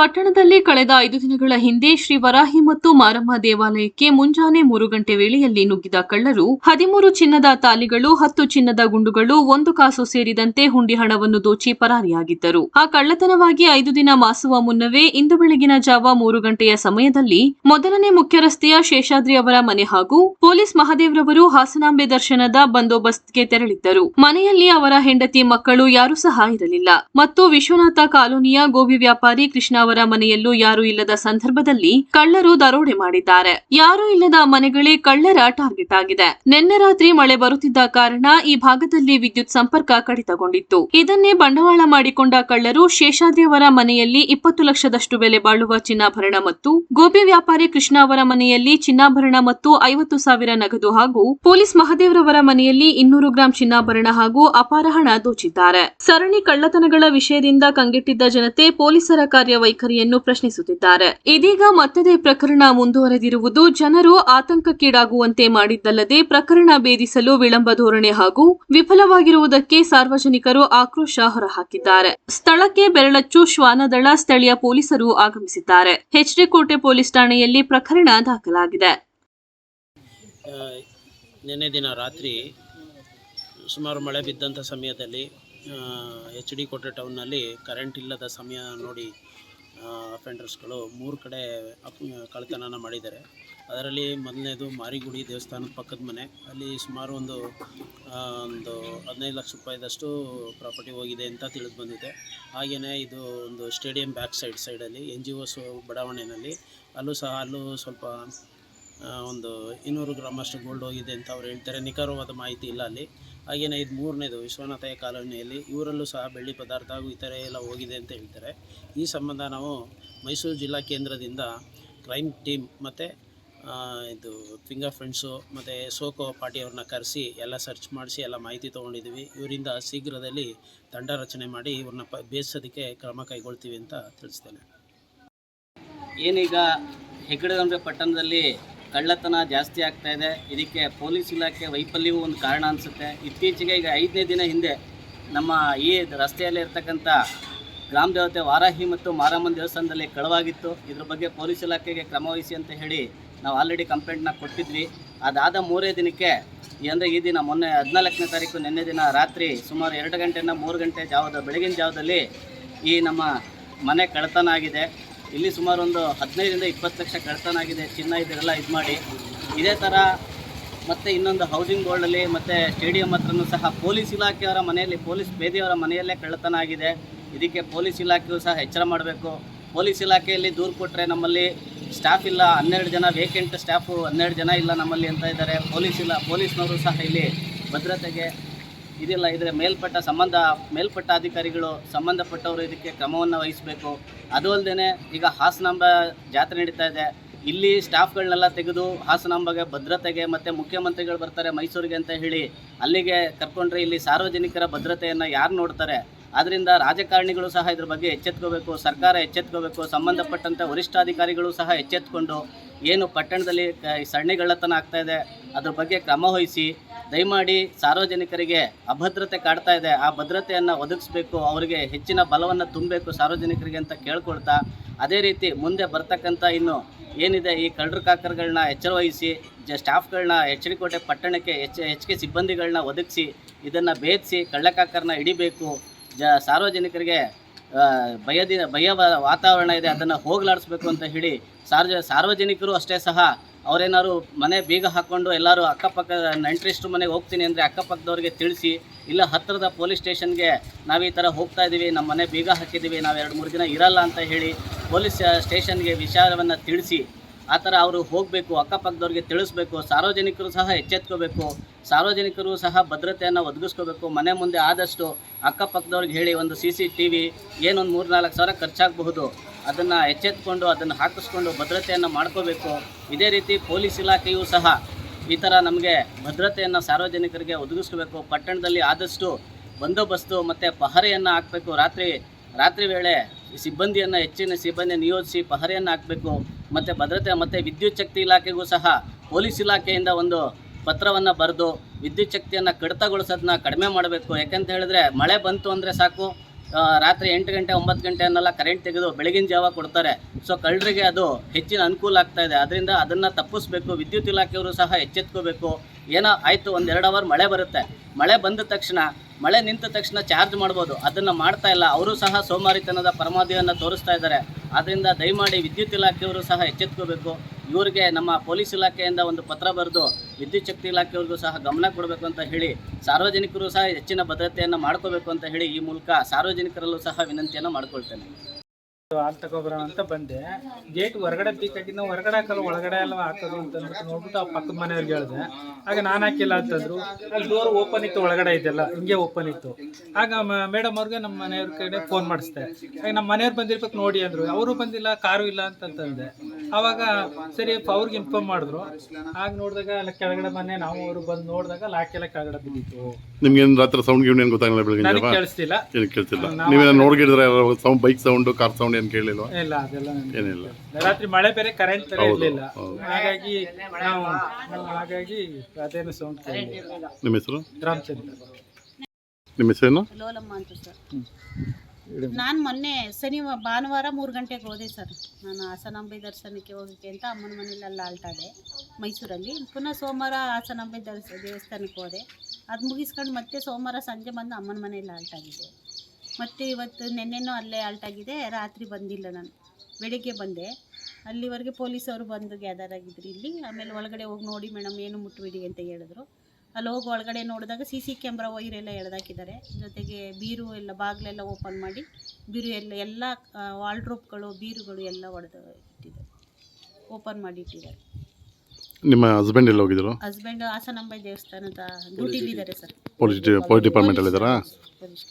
ಪಟ್ಟಣದಲ್ಲಿ ಕಳೆದ ಐದು ದಿನಗಳ ಹಿಂದೆ ಶ್ರೀ ವರಾಹಿ ಮತ್ತು ಮಾರಮ್ಮ ದೇವಾಲಯಕ್ಕೆ ಮುಂಜಾನೆ ಮೂರು ಗಂಟೆ ವೇಳೆಯಲ್ಲಿ ನುಗ್ಗಿದ ಕಳ್ಳರು, ಹದಿಮೂರು ಚಿನ್ನದ ತಾಲಿಗಳು, ಹತ್ತು ಚಿನ್ನದ ಗುಂಡುಗಳು, ಒಂದು ಕಾಸು ಸೇರಿದಂತೆ ಹುಂಡಿ ಹಣವನ್ನು ದೋಚಿ ಪರಾರಿಯಾಗಿದ್ದರು. ಆ ಕಳ್ಳತನವಾಗಿ ಐದು ದಿನ ಮಾಸುವ ಮುನ್ನವೇ ಇಂದು ಬೆಳಗಿನ ಜಾವ ಮೂರು ಗಂಟೆಯ ಸಮಯದಲ್ಲಿ ಮೊದಲನೇ ಮುಖ್ಯ ರಸ್ತೆಯ ಶೇಷಾದ್ರಿ ಅವರ ಮನೆ ಹಾಗೂ ಪೊಲೀಸ್ ಮಹಾದೇವ್ರವರು ಹಾಸನಾಂಬೆ ದರ್ಶನದ ಬಂದೋಬಸ್ತ್ಗೆ ತೆರಳಿದ್ದರು. ಮನೆಯಲ್ಲಿ ಅವರ ಹೆಂಡತಿ ಮಕ್ಕಳು ಯಾರೂ ಸಹ ಇರಲಿಲ್ಲ. ಮತ್ತು ವಿಶ್ವನಾಥ ಕಾಲೋನಿಯ ಗೋಬಿ ವ್ಯಾಪಾರಿ ಕೃಷ್ಣ ಅವರ ಮನೆಯಲ್ಲೂ ಯಾರೂ ಇಲ್ಲದ ಸಂದರ್ಭದಲ್ಲಿ ಕಳ್ಳರು ದರೋಡೆ ಮಾಡಿದ್ದಾರೆ. ಯಾರೂ ಇಲ್ಲದ ಮನೆಗಳೇ ಕಳ್ಳರ ಟಾರ್ಗೆಟ್ ಆಗಿದೆ. ನಿನ್ನೆ ರಾತ್ರಿ ಮಳೆ ಬರುತ್ತಿದ್ದ ಕಾರಣ ಈ ಭಾಗದಲ್ಲಿ ವಿದ್ಯುತ್ ಸಂಪರ್ಕ ಕಡಿತಗೊಂಡಿತ್ತು. ಇದನ್ನೇ ಬಂಡವಾಳ ಮಾಡಿಕೊಂಡ ಕಳ್ಳರು ಶೇಷಾದ್ರಿ ಅವರ ಮನೆಯಲ್ಲಿ ಇಪ್ಪತ್ತು ಲಕ್ಷದಷ್ಟು ಬೆಲೆ ಬಾಳುವ ಚಿನ್ನಾಭರಣ ಮತ್ತು ಗೋಬಿ ವ್ಯಾಪಾರಿ ಕೃಷ್ಣ ಅವರ ಮನೆಯಲ್ಲಿ ಚಿನ್ನಾಭರಣ ಮತ್ತು ಐವತ್ತು ಸಾವಿರ ನಗದು ಹಾಗೂ ಪೊಲೀಸ್ ಮಹದೇವ್ರವರ ಮನೆಯಲ್ಲಿ ಇನ್ನೂರು ಗ್ರಾಂ ಚಿನ್ನಾಭರಣ ಹಾಗೂ ಅಪಾರ ಹಣ ದೋಚಿದ್ದಾರೆ. ಸರಣಿ ಕಳ್ಳತನಗಳ ವಿಷಯದಿಂದ ಕಂಗೆಟ್ಟಿದ್ದ ಜನತೆ ಪೊಲೀಸರ ಕಾರ್ಯವೈಖರಿಯನ್ನು ಪ್ರಶ್ನಿಸುತ್ತಿದ್ದಾರೆ. ಇದೀಗ ಮತ್ತದೇ ಪ್ರಕರಣ ಮುಂದುವರೆದಿರುವುದು ಜನರು ಆತಂಕಕ್ಕೀಡಾಗುವಂತೆ ಮಾಡಿದ್ದಲ್ಲದೆ ಪ್ರಕರಣ ಭೇದಿಸಲು ವಿಳಂಬ ಧೋರಣೆ ಹಾಗೂ ವಿಫಲವಾಗಿರುವುದಕ್ಕೆ ಸಾರ್ವಜನಿಕರು ಆಕ್ರೋಶ ಹೊರಹಾಕಿದ್ದಾರೆ. ಸ್ಥಳಕ್ಕೆ ಬೆರಳಚ್ಚು ಶ್ವಾನದಳ ಸ್ಥಳೀಯ ಪೊಲೀಸರು ಆಗಮಿಸಿದ್ದಾರೆ. ಹೆಚ್ಡಿ ಕೋಟೆ ಪೊಲೀಸ್ ಠಾಣೆಯಲ್ಲಿ ಪ್ರಕರಣ ದಾಖಲಾಗಿದೆ. ನಿನ್ನೆ ದಿನ ರಾತ್ರಿ ಸುಮಾರು ಮಳೆ ಬಿದ್ದಂಥ ಸಮಯದಲ್ಲಿ ಎಚ್ ಡಿ ಕೋಟೆ ಟೌನ್ನಲ್ಲಿ ಕರೆಂಟ್ ಇಲ್ಲದ ಸಮಯ ನೋಡಿ ಅಫೆಂಡರ್ಸ್ಗಳು ಮೂರು ಕಡೆ ಅಪ್ ಕಳ್ತನನ ಮಾಡಿದ್ದಾರೆ. ಅದರಲ್ಲಿ ಮೊದಲನೇದು ಮಾರಿಗುಡಿ ದೇವಸ್ಥಾನದ ಪಕ್ಕದ ಮನೆ. ಅಲ್ಲಿ ಸುಮಾರು ಒಂದು ಒಂದು ಹದಿನೈದು ಲಕ್ಷ ರೂಪಾಯಿದಷ್ಟು ಪ್ರಾಪರ್ಟಿ ಹೋಗಿದೆ ಅಂತ ತಿಳಿದು ಬಂದಿದೆ. ಹಾಗೆಯೇ ಇದು ಒಂದು ಸ್ಟೇಡಿಯಂ ಬ್ಯಾಕ್ ಸೈಡ್ ಸೈಡಲ್ಲಿ ಎನ್ ಜಿ ಒಸ್ ಬಡಾವಣೆಯಲ್ಲಿ ಅಲ್ಲೂ ಸಹ, ಅಲ್ಲೂ ಸ್ವಲ್ಪ ಒಂದು ಇನ್ನೂರು ಗ್ರಾಮಷ್ಟು ಗೋಲ್ಡ್ ಹೋಗಿದೆ ಅಂತ ಅವ್ರು ಹೇಳ್ತಾರೆ. ನಿಖರವಾದ ಮಾಹಿತಿ ಇಲ್ಲ ಅಲ್ಲಿ. ಹಾಗೆಯೇ ಇದು ಮೂರನೇದು ವಿಶ್ವನಾಥಯ್ಯ ಕಾಲೋನಿಯಲ್ಲಿ ಇವರಲ್ಲೂ ಸಹ ಬೆಳ್ಳಿ ಪದಾರ್ಥ ಹಾಗೂ ಇತರೆ ಎಲ್ಲ ಹೋಗಿದೆ ಅಂತ ಹೇಳ್ತಾರೆ. ಈ ಸಂಬಂಧ ನಾವು ಮೈಸೂರು ಜಿಲ್ಲಾ ಕೇಂದ್ರದಿಂದ ಕ್ರೈಮ್ ಟೀಮ್ ಮತ್ತು ಇದು ಫಿಂಗರ್ ಫ್ರೆಂಡ್ಸು ಮತ್ತು ಸೋಕೋ ಪಾರ್ಟಿಯವ್ರನ್ನ ಕರೆಸಿ ಎಲ್ಲ ಸರ್ಚ್ ಮಾಡಿಸಿ ಎಲ್ಲ ಮಾಹಿತಿ ತೊಗೊಂಡಿದ್ದೀವಿ. ಇವರಿಂದ ಶೀಘ್ರದಲ್ಲಿ ತಂಡ ರಚನೆ ಮಾಡಿ ಇವ್ರನ್ನ ಪ ಬೇಯಿಸೋದಕ್ಕೆ ಕ್ರಮ ಕೈಗೊಳ್ತೀವಿ ಅಂತ ತಿಳಿಸ್ತೇನೆ. ಏನೀಗ ಹೆಗ್ಗಡಗಂಬೆ ಪಟ್ಟಣದಲ್ಲಿ ಕಳ್ಳತನ ಜಾಸ್ತಿ ಆಗ್ತಾ ಇದೆ. ಇದಕ್ಕೆ ಪೊಲೀಸ್ ಇಲಾಖೆ ವೈಫಲ್ಯವೂ ಒಂದು ಕಾರಣ ಅನಿಸುತ್ತೆ. ಇತ್ತೀಚೆಗೆ ಈಗ ಐದನೇ ದಿನ ಹಿಂದೆ ನಮ್ಮ ಈ ರಸ್ತೆಯಲ್ಲಿ ಇರ್ತಕ್ಕಂಥ ಗ್ರಾಮ ದೇವತೆ ವಾರಾಹಿ ಮತ್ತು ಮಾರಮ್ಮನ ದೇವಸ್ಥಾನದಲ್ಲಿ ಕಳವಾಗಿತ್ತು. ಇದ್ರ ಬಗ್ಗೆ ಪೊಲೀಸ್ ಇಲಾಖೆಗೆ ಕ್ರಮ ವಹಿಸಿ ಅಂತ ಹೇಳಿ ನಾವು ಆಲ್ರೆಡಿ ಕಂಪ್ಲೇಂಟ್ನ ಕೊಟ್ಟಿದ್ವಿ. ಅದಾದ ಮೂರೇ ದಿನಕ್ಕೆ, ಅಂದರೆ ಈ ದಿನ ಮೊನ್ನೆ ಹದಿನಾಲ್ಕನೇ ತಾರೀಕು ನಿನ್ನೆ ದಿನ ರಾತ್ರಿ ಸುಮಾರು ಎರಡು ಗಂಟೆಯಿಂದ ಮೂರು ಗಂಟೆ ಜಾವದ, ಬೆಳಗಿನ ಜಾವದಲ್ಲಿ ಈ ನಮ್ಮ ಮನೆ ಕಳ್ಳತನ ಆಗಿದೆ. ಇಲ್ಲಿ ಸುಮಾರು ಒಂದು ಹದಿನೈದರಿಂದ ಇಪ್ಪತ್ತು ಲಕ್ಷ ಕಳ್ತನ ಆಗಿದೆ, ಚಿನ್ನ ಇದೆಲ್ಲ ಇದು ಮಾಡಿ. ಇದೇ ಥರ ಮತ್ತು ಇನ್ನೊಂದು ಹೌಸಿಂಗ್ ಬೋರ್ಡಲ್ಲಿ ಮತ್ತು ಸ್ಟೇಡಿಯಂ ಹತ್ರನೂ ಸಹ ಪೊಲೀಸ್ ಇಲಾಖೆಯವರ ಮನೆಯಲ್ಲಿ, ಪೊಲೀಸ್ ಬೇದಿಯವರ ಮನೆಯಲ್ಲೇ ಕಳ್ಳತನ ಆಗಿದೆ. ಇದಕ್ಕೆ ಪೊಲೀಸ್ ಇಲಾಖೆಯು ಸಹ ಎಚ್ಚರ ಮಾಡಬೇಕು. ಪೊಲೀಸ್ ಇಲಾಖೆಯಲ್ಲಿ ದೂರು ಕೊಟ್ಟರೆ ನಮ್ಮಲ್ಲಿ ಸ್ಟಾಫ್ ಇಲ್ಲ, ಹನ್ನೆರಡು ಜನ ವೇಕೆಂಟ್ ಸ್ಟಾಫು ಹನ್ನೆರಡು ಜನ ಇಲ್ಲ ನಮ್ಮಲ್ಲಿ ಅಂತ ಇದ್ದಾರೆ. ಪೊಲೀಸ್ ಇಲ್ಲ ಪೊಲೀಸ್ನವರು ಸಹ ಇಲ್ಲಿ ಭದ್ರತೆಗೆ ಇದಿಲ್ಲ, ಇದರ ಮೇಲ್ಪಟ್ಟ ಸಂಬಂಧ, ಮೇಲ್ಪಟ್ಟ ಅಧಿಕಾರಿಗಳು ಸಂಬಂಧಪಟ್ಟವರು ಇದಕ್ಕೆ ಕ್ರಮವನ್ನು ವಹಿಸಬೇಕು. ಅದು ಅಲ್ಲದೆ ಈಗ ಹಾಸನಾಂಬ ಜಾತ್ರೆ ನಡೀತಾ ಇದೆ. ಇಲ್ಲಿ ಸ್ಟಾಫ್ಗಳನ್ನೆಲ್ಲ ತೆಗೆದು ಹಾಸನಾಂಬಗೆ ಭದ್ರತೆಗೆ ಮತ್ತು ಮುಖ್ಯಮಂತ್ರಿಗಳು ಬರ್ತಾರೆ ಮೈಸೂರಿಗೆ ಅಂತ ಹೇಳಿ ಅಲ್ಲಿಗೆ ಕರ್ಕೊಂಡ್ರೆ ಇಲ್ಲಿ ಸಾರ್ವಜನಿಕರ ಭದ್ರತೆಯನ್ನು ಯಾರು ನೋಡ್ತಾರೆ? ಆದ್ದರಿಂದ ರಾಜಕಾರಣಿಗಳು ಸಹ ಇದ್ರ ಬಗ್ಗೆ ಎಚ್ಚೆತ್ಕೋಬೇಕು, ಸರ್ಕಾರ ಎಚ್ಚೆತ್ಕೋಬೇಕು ಸಂಬಂಧಪಟ್ಟಂಥ ವರಿಷ್ಠಾಧಿಕಾರಿಗಳು ಸಹ ಎಚ್ಚೆತ್ಕೊಂಡು ಏನು ಪಟ್ಟಣದಲ್ಲಿ ಸಣ್ಣಗಳ್ಳತನ ಆಗ್ತಾ ಇದೆ, ಅದ್ರ ಬಗ್ಗೆ ಕ್ರಮ ವಹಿಸಿ, ದಯಮಾಡಿ ಸಾರ್ವಜನಿಕರಿಗೆ ಅಭದ್ರತೆ ಕಾಡ್ತಾ ಇದೆ, ಆ ಭದ್ರತೆಯನ್ನು ಒದಗಿಸ್ಬೇಕು, ಅವರಿಗೆ ಹೆಚ್ಚಿನ ಬಲವನ್ನು ತುಂಬಬೇಕು ಸಾರ್ವಜನಿಕರಿಗೆ ಅಂತ ಕೇಳ್ಕೊಳ್ತಾ, ಅದೇ ರೀತಿ ಮುಂದೆ ಬರ್ತಕ್ಕಂಥ ಇನ್ನು ಏನಿದೆ, ಈ ಕಳ್ಳರು ಕಾಕರ್ಗಳನ್ನ ಎಚ್ಚರವಹಿಸಿ, ಜ, ಸ್ಟಾಫ್ಗಳನ್ನ ಎಚ್ಚರಿಕೋಟೆ ಪಟ್ಟಣಕ್ಕೆ ಹೆಚ್ಚ ಹೆಚ್ಚಿಗೆ ಸಿಬ್ಬಂದಿಗಳನ್ನ ಒದಗಿಸಿ, ಇದನ್ನು ಭೇದಿಸಿ ಕಳ್ಳಕಾಕರನ್ನ ಹಿಡಿಬೇಕು ಜ ಸಾರ್ವಜನಿಕರಿಗೆ ಭಯದ ಭಯ ವಾತಾವರಣ ಇದೆ, ಅದನ್ನು ಹೋಗಲಾಡಿಸ್ಬೇಕು ಅಂತ ಹೇಳಿ ಸಾರ್ವಜ ಸಾರ್ವಜನಿಕರು ಅಷ್ಟೇ ಸಹ ಅವರೇನಾದ್ರು ಮನೆ ಬೀಗ ಹಾಕ್ಕೊಂಡು ಎಲ್ಲರೂ ಅಕ್ಕಪಕ್ಕ, ನೆಂಟ್ರಿಷ್ಟು ಮನೆಗೆ ಹೋಗ್ತೀನಿ ಅಂದರೆ ಅಕ್ಕಪಕ್ಕದವ್ರಿಗೆ ತಿಳಿಸಿ, ಇಲ್ಲ ಹತ್ತಿರದ ಪೊಲೀಸ್ ಸ್ಟೇಷನ್ಗೆ ನಾವು ಈ ಥರ ಹೋಗ್ತಾ ಇದ್ದೀವಿ ನಮ್ಮ ಮನೆ ಬೀಗ ಹಾಕಿದ್ದೀವಿ ನಾವು ಎರಡು ಮೂರು ದಿನ ಇರಲ್ಲ ಅಂತ ಹೇಳಿ ಪೊಲೀಸ್ ಸ್ಟೇಷನ್ಗೆ ವಿಚಾರವನ್ನು ತಿಳಿಸಿ ಆ ಥರ ಅವರು ಹೋಗಬೇಕು, ಅಕ್ಕಪಕ್ಕದವ್ರಿಗೆ ತಿಳಿಸ್ಬೇಕು, ಸಾರ್ವಜನಿಕರು ಸಹ ಎಚ್ಚೆತ್ಕೋಬೇಕು, ಸಾರ್ವಜನಿಕರು ಸಹ ಭದ್ರತೆಯನ್ನು ಒದಗಿಸ್ಕೋಬೇಕು. ಮನೆ ಮುಂದೆ ಆದಷ್ಟು ಅಕ್ಕಪಕ್ಕದವ್ರಿಗೆ ಹೇಳಿ ಒಂದು ಸಿ ಸಿ ಟಿ ವಿ, ಏನೊಂದು ಮೂರು ನಾಲ್ಕು ಸಾವಿರ ಖರ್ಚಾಗಬಹುದು. ಅದನ್ನು ಎಚ್ಚೆತ್ಕೊಂಡು, ಅದನ್ನು ಹಾಕಿಸ್ಕೊಂಡು ಭದ್ರತೆಯನ್ನು ಮಾಡ್ಕೋಬೇಕು. ಇದೇ ರೀತಿ ಪೊಲೀಸ್ ಇಲಾಖೆಯೂ ಸಹ ಈ ಥರ ನಮಗೆ ಭದ್ರತೆಯನ್ನು ಸಾರ್ವಜನಿಕರಿಗೆ ಒದಗಿಸ್ಕೋಬೇಕು. ಪಟ್ಟಣದಲ್ಲಿ ಆದಷ್ಟು ಬಂದೋಬಸ್ತು ಮತ್ತು ಪಹರೆಯನ್ನು ಹಾಕಬೇಕು. ರಾತ್ರಿ ರಾತ್ರಿ ವೇಳೆ ಸಿಬ್ಬಂದಿಯನ್ನು, ಹೆಚ್ಚಿನ ಸಿಬ್ಬಂದಿ ನಿಯೋಜಿಸಿ ಪಹರೆಯನ್ನು ಹಾಕಬೇಕು. ಮತ್ತು ಭದ್ರತೆ ಮತ್ತು ವಿದ್ಯುತ್ ಶಕ್ತಿ ಇಲಾಖೆಗೂ ಸಹ ಪೊಲೀಸ್ ಇಲಾಖೆಯಿಂದ ಒಂದು ಪತ್ರವನ್ನು ಬರೆದು ವಿದ್ಯುತ್ ಶಕ್ತಿಯನ್ನು ಕಡಿತಗೊಳಿಸೋದನ್ನ ಕಡಿಮೆ ಮಾಡಬೇಕು. ಯಾಕಂತ ಹೇಳಿದ್ರೆ ಮಳೆ ಬಂತು ಅಂದರೆ ಸಾಕು. ರಾತ್ರಿ ಎಂಟು ಗಂಟೆ, ಒಂಬತ್ತು ಗಂಟೆ ಅನ್ನೆಲ್ಲ ಕರೆಂಟ್ ತೆಗೆದು ಬೆಳಗಿನ ಜಾವ ಕೊಡ್ತಾರೆ. ಸೊ ಕಳ್ಳರಿಗೆ ಅದು ಹೆಚ್ಚಿನ ಅನುಕೂಲ ಆಗ್ತಾ ಇದೆ. ಅದರಿಂದ ಅದನ್ನು ತಪ್ಪಿಸ್ಬೇಕು. ವಿದ್ಯುತ್ ಇಲಾಖೆಯವರು ಸಹ ಎಚ್ಚೆತ್ಕೋಬೇಕು. ಏನೋ ಆಯಿತು, ಒಂದು ಎರಡು ಅವರ್ ಮಳೆ ಬರುತ್ತೆ. ಮಳೆ ಬಂದ ತಕ್ಷಣ, ಮಳೆ ನಿಂತ ತಕ್ಷಣ ಚಾರ್ಜ್ ಮಾಡ್ಬೋದು. ಅದನ್ನು ಮಾಡ್ತಾ ಇಲ್ಲ. ಅವರು ಸಹ ಸೋಮಾರಿತನದ ಪರಮಾದಿಯನ್ನು ತೋರಿಸ್ತಾ ಇದ್ದಾರೆ. ಆದ್ದರಿಂದ ದಯಮಾಡಿ ವಿದ್ಯುತ್ ಇಲಾಖೆಯವರು ಸಹ ಎಚ್ಚೆತ್ಕೋಬೇಕು. ಇವರಿಗೆ ನಮ್ಮ ಪೊಲೀಸ್ ಇಲಾಖೆಯಿಂದ ಒಂದು ಪತ್ರ ಬರೆದು ವಿದ್ಯುತ್ ಶಕ್ತಿ ಇಲಾಖೆಯವ್ರಿಗೂ ಸಹ ಗಮನ ಕೊಡಬೇಕು ಅಂತ ಹೇಳಿ, ಸಾರ್ವಜನಿಕರು ಸಹ ಹೆಚ್ಚಿನ ಭದ್ರತೆಯನ್ನು ಮಾಡ್ಕೋಬೇಕು ಅಂತ ಹೇಳಿ ಈ ಮೂಲಕ ಸಾರ್ವಜನಿಕರಲ್ಲೂ ಸಹ ವಿನಂತಿಯನ್ನು ಮಾಡ್ಕೊಳ್ತೇನೆ. ಹಾಲು ತಗೊಬರೋಣ ಅಂತ ಬಂದೆ. ಗೇಟ್ ಹೊರಗಡೆ ನಾವು ಹೊರಗಡೆ ಹಾಕಲ್ಲ, ಒಳಗಡೆ ಎಲ್ಲ ಹಾಕೋದು ಅಂತ ಅಂದ್ಬಿಟ್ಟು ನೋಡ್ಬಿಟ್ಟು ಆ ಪಕ್ಕದ ಮನೆಯವ್ರಿಗೆ ಹೇಳಿದೆ. ಆಗ ನಾನು ಹಾಕಿಲ್ಲ ಅಂತಂದ್ರು ಅಲ್ಲಿ ಡೋರ್ ಓಪನ್ ಇತ್ತು, ಒಳಗಡೆ ಇದೆಲ್ಲ, ಹಿಂಗೆ ಓಪನ್ ಇತ್ತು. ಆಗ ಮೇಡಮ್ ಅವ್ರಿಗೆ ನಮ್ಮ ಮನೆಯವ್ರ ಕಡೆ ಫೋನ್ ಮಾಡಿಸ್ದೆ. ಆಗ ನಮ್ಮ ಮನೆಯವ್ರು ಬಂದಿರ್ಬೇಕು ನೋಡಿ ಅಂದ್ರು. ಅವರು ಬಂದಿಲ್ಲ, ಕಾರು ಇಲ್ಲ ಅಂತಂತಂದೆ ಆವಾಗ ಸರಿ ಅವ್ರಿಗೆ ಇನ್ಫಾರ್ಮ್ ಮಾಡಿದ್ರು. ಆಗ ನೋಡಿದಾಗ ಅಲ್ಲಿ ಕೆಳಗಡೆ ಮನೆ ನಾವು ಅವರು ಬಂದು ನೋಡಿದಾಗ ಲಾಕೆಲ್ಲ ಕೆಳಗಡೆ ಬಿದ್ದಿತ್ತು. ನಿಮ್ಗೆ ಏನು ರಾತ್ರಿ ಸೌಂಡ್ ಗಿಂಡ್ ಏನು ಗೊತ್ತಾಗಲ್ಲ ಬೆಳಗ್ಗೆ ನನಗೆ ಕೇಳಿಸ್ತಿಲ್ಲ. ಏನು ಕೇಳ್ತಿಲ್ಲ. ನಾವು- ನೀವೇನು ನೋಡ್ಗಿದ್ರೆ sound bike sound car sound ಏನು ಕೇಳಿಲ್ಲ ಇಲ್ಲ ಅದೆಲ್ಲ ನನಗೆ ಏನಿಲ್ಲ. ರಾತ್ರಿ ಮಳೆ ಬೇರೆ ಕರೆಂಟ್ ತರ ಇರ್ಲಿಲ್ಲ. ಹಾಗಾಗಿ ನಾವು ನಾವು ಹಾಗಾಗಿ ಅದೇನು ಸೌಂಡ್ ನಿಮ್ಮ ಹೆಸರು? ರಾಮಚಂದ್ರ. ನಿಮ್ಮ ಹೆಸರೇನು? ಲೋಲಮ್ಮ ಅಂತ ಸರ್. ನಾನು ಮೊನ್ನೆ ಶನಿವಾರ ಭಾನುವಾರ ಮೂರು ಗಂಟೆಗೆ ಹೋದೆ ಸರ್ ನಾನು ಹಾಸನಾಂಬೆ ದರ್ಶನಕ್ಕೆ ಹೋಗಕ್ಕೆ ಅಂತ ಅಮ್ಮನ ಮನೇಲಿ ಅಲ್ಲಿ ಆಲ್ಟಾದೆ ಮೈಸೂರಲ್ಲಿ. ಪುನಃ ಸೋಮವಾರ ಹಾಸನಾಂಬೆ ದರ್ಶ, ದೇವಸ್ಥಾನಕ್ಕೆ ಹೋದೆ. ಅದು ಮುಗಿಸ್ಕೊಂಡು ಮತ್ತೆ ಸೋಮವಾರ ಸಂಜೆ ಬಂದು ಅಮ್ಮನ ಮನೇಲಿ ಆಲ್ಟಾಗಿದೆ ಮತ್ತು ಇವತ್ತು ನೆನ್ನೆನೂ ಅಲ್ಲೇ ಆಲ್ಟಾಗಿದೆ ರಾತ್ರಿ ಬಂದಿಲ್ಲ ನಾನು. ಬೆಳಿಗ್ಗೆ ಬಂದೆ. ಅಲ್ಲಿವರೆಗೆ ಪೊಲೀಸವರು ಬಂದು ಗ್ಯಾದರ್ ಆಗಿದ್ರು ಇಲ್ಲಿ. ಆಮೇಲೆ ಒಳಗಡೆ ಹೋಗಿ ನೋಡಿ ಮೇಡಮ್, ಏನು ಮುಟ್ಬಿಡಿ ಅಂತ ಹೇಳಿದ್ರು. ಅಲ್ಲಿ ಹೋಗಿ ಒಳಗಡೆ ನೋಡಿದಾಗ ಸಿ ಸಿ ಕ್ಯಾಮ್ರಾ ವೈರ್ ಎಲ್ಲ ಎಳೆದಾಕಿದ್ದಾರೆ. ಜೊತೆಗೆ ಬೀರು ಎಲ್ಲ ಬಾಗಿಲೆಲ್ಲ ಓಪನ್ ಮಾಡಿ ಬೀರು ಎಲ್ಲ ಎಲ್ಲ ವಾಲ್ಡ್ರೋಪ್ಗಳು ಬೀರುಗಳು ಎಲ್ಲ ಒಡೆದು ಇಟ್ಟಿದ್ದಾರೆ. ಓಪನ್ ಮಾಡಿ ಇಟ್ಟಿದ್ದಾರೆ. ನಿಮ್ಮ ಹಸ್ಬೆಂಡ್ ಎಲ್ಲ ಹೋಗಿದ್ರು ಹಸ್ಬೆಂಡ್ ಹಾಸನಂಬೈ ದೇವಸ್ಥಾನದ ಡ್ಯೂಟಿಲಿದ್ದಾರೆ ಸರ್. ಪೊಲೀಸ್ ಪೊಲೀಸ್ ಡಿಪಾರ್ಟ್ಮೆಂಟಲ್ಲಿದ್ದಾರಾ ಪೊಲೀಸ್